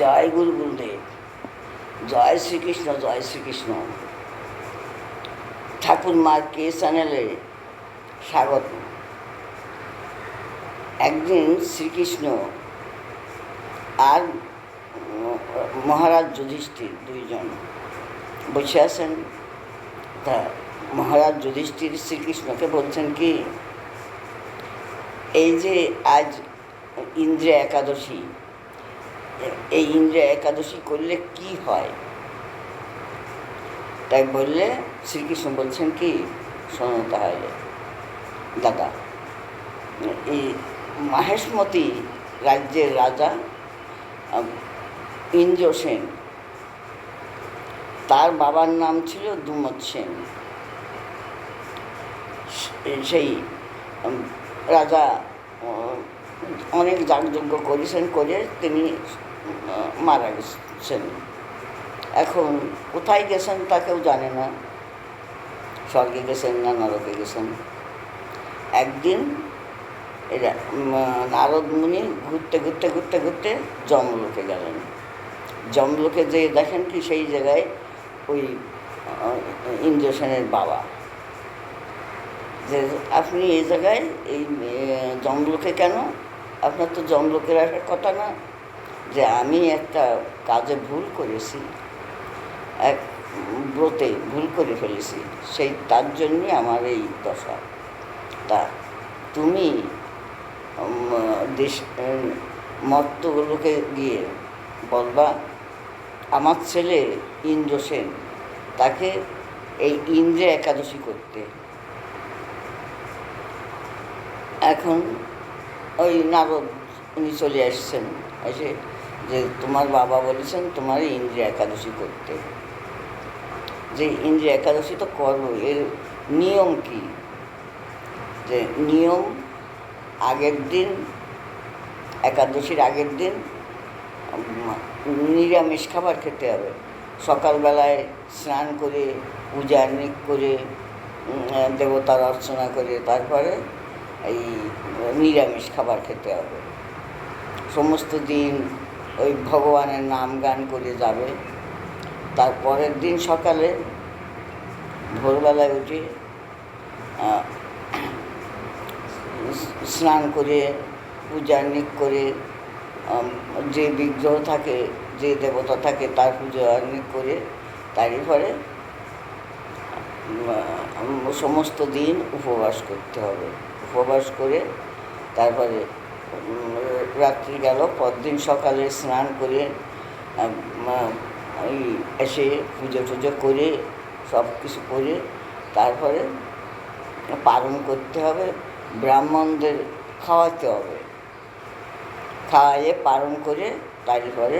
জয় গুরু গুরুদেব। জয় শ্রীকৃষ্ণ জয় শ্রীকৃষ্ণ। ঠাকুর মার কে চ্যানেলে স্বাগত। একদিন শ্রীকৃষ্ণ আর মহারাজ যুধিষ্ঠির দুইজন বসে আছেন। তা মহারাজ যুধিষ্ঠির শ্রীকৃষ্ণকে বলছেন কি, এই যে আজ ইন্দ্রে একাদশী এই ইন্দ্রে একাদশী করলে কি হয়? তাই বললে শ্রীকৃষ্ণ বলছেন কি, শোনো তাহলে, দাদা, এই মাহেশমতি রাজ্যের রাজা ইন্দ্র সেন, তার বাবার নাম ছিল দুমত সেন। সেই রাজা অনেক যাগযজ্ঞ করেছেন, করে তিনি মারা গেছেন। এখন কোথায় গেছেন তা কেউ জানে না। স্বর্গে গেছেন না নরকে গেছেন। একদিন নারদ মুনি ঘুরতে ঘুরতে ঘুরতে ঘুরতে জমলোকে গেলেন। জমলোকে যে দেখেন কি সেই জায়গায় ওই আহ, ইন্দ্র সেনের বাবা। যে আপনি এই জায়গায় এই জমলোকে কেন? আপনার তো জমলোকের আসার কথা না। যে আমি একটা কাজে ভুল করেছি এক ব্রতে ভুল করে ফেলেছি সেই তার জন্যই আমার এই দশা। তা তুমি দেশ উম, মর্তগুলোকে গিয়ে বলবা আমার ছেলে ইন্দ্র সেন তাকে এই ইন্দ্রে একাদশী করতে। এখন ওই নারদ উনি চলে আসছেন এসে যে তোমার বাবা বলেছেন তোমার ইন্দ্রিয় একাদশী করতে। যে ইন্দ্রিয় একাদশী তো করব এর নিয়ম কি? যে নিয়ম আগের দিন, একাদশীর আগের দিন, নিরামিষ খাবার খেতে হবে। সকালবেলায় স্নান করে, পূজা নিক করে দেবতার অর্চনা করে, তারপরে এই নিরামিষ খাবার খেতে হবে। সমস্ত দিন ওই ভগবানের নাম গান করে যাবে। তারপরের দিন সকালে ভোরবেলায় উঠে স্নান করে, পূজা নিক করে যে বিগ্রহ থাকে, যে দেবতা থাকে তার পুজো নিক করে, তারই পরে সমস্ত দিন উপবাস করতে হবে। উপবাস করে তারপরে রাত্রি গেল, পরদিন সকালে স্নান করে এসে পুজো টুজো করে, সব কিছু করে, তারপরে পালন করতে হবে, ব্রাহ্মণদের খাওয়াতে হবে। খাওয়াইয়ে পালন করে, তারপরে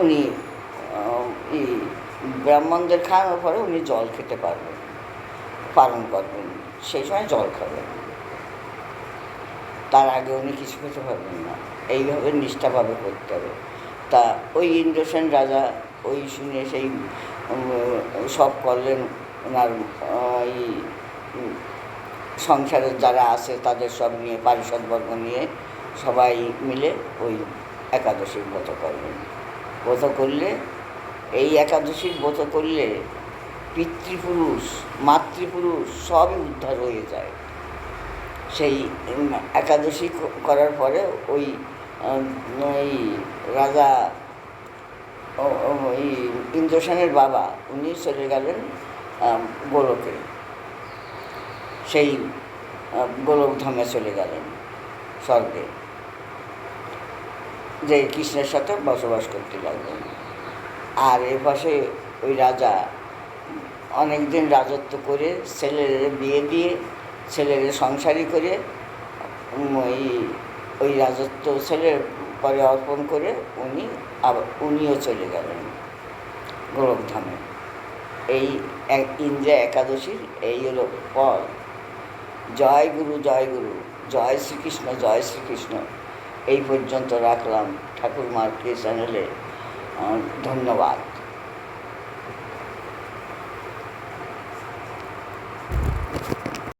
উনি এই ব্রাহ্মণদের খাওয়ানোর পরে উনি জল খেতে পারবেন, পালন করবেন, সেই সময় জল খাবেন। তার আগে উনি কিছু কিছু পারবেন না। এইভাবে নিষ্ঠাভাবে করতে হবে। তা ওই ইন্দ্রসেন রাজা ওই শুনে সেই সব করলেন ওনার এই সংসারের যারা আছে তাদের সব নিয়ে পারিষদবর্গ নিয়ে সবাই মিলে ওই একাদশীর ব্রত করলেন। ব্রত করলে, এই একাদশীর ব্রত করলে পিতৃপুরুষ, মাতৃপুরুষ সবই উদ্ধার হয়ে যায়। সেই একাদশী করার পরে ওই ওই রাজা ওই ইন্দ্রসেনের বাবা উনি চলে গেলেন গোলকে। সেই আহ, গোলকধামে চলে গেলেন স্বর্গে। যে কৃষ্ণের সাথে বসবাস করতে লাগলেন। আর এ পাশে ওই রাজা অনেক দিন রাজত্ব করে ছেলের বিয়ে দিয়ে ছেলের সংসারী করে ওই ওই রাজত্ব ছেলের পরে অর্পণ করে উনি আবার, উনিও চলে গেলেন গোলকধামে। এই এক ইন্দ্রা একাদশীর এই হলো ফল জয় গুরু জয় গুরু, জয় শ্রীকৃষ্ণ জয় শ্রীকৃষ্ণ। এই পর্যন্ত রাখলাম ঠাকুর মার কে চ্যানেলে ধন্যবাদ।